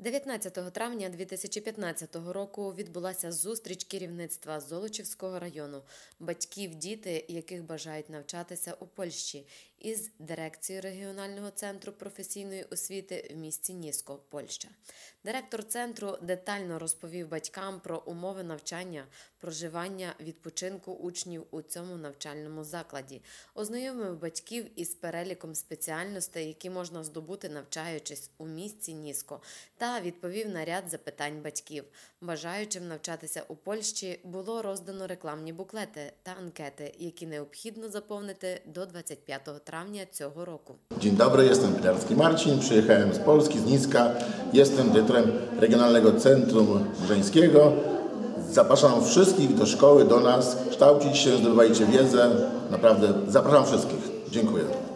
19 травня 2015 року відбулася зустріч керівництва Золочівського району, батьків, діти, яких бажають навчатися у Польщі, із дирекцією регіонального центру професійної освіти в місті Ніско, Польща. Директор центру детально розповів батькам про умови навчання, проживання, відпочинку учнів у цьому навчальному закладі, ознайомив батьків із переліком спеціальностей, які можна здобути, навчаючись у місті Ніско, та відповів на ряд запитань батьків. Бажаючим навчатися у Польщі було роздано рекламні буклети та анкети, які необхідно заповнити до 25 травня цього року. Dobry, jestem Pilarski Marcin, przyjechałem z Polski, z Niska. Jestem dyrektorem Regionalnego Centrum Żeńskiego. Zapraszam wszystkich do szkoły, do nas. Kształcić się, zdobywajcie wiedzę. Naprawdę zapraszam wszystkich. Dziękuję.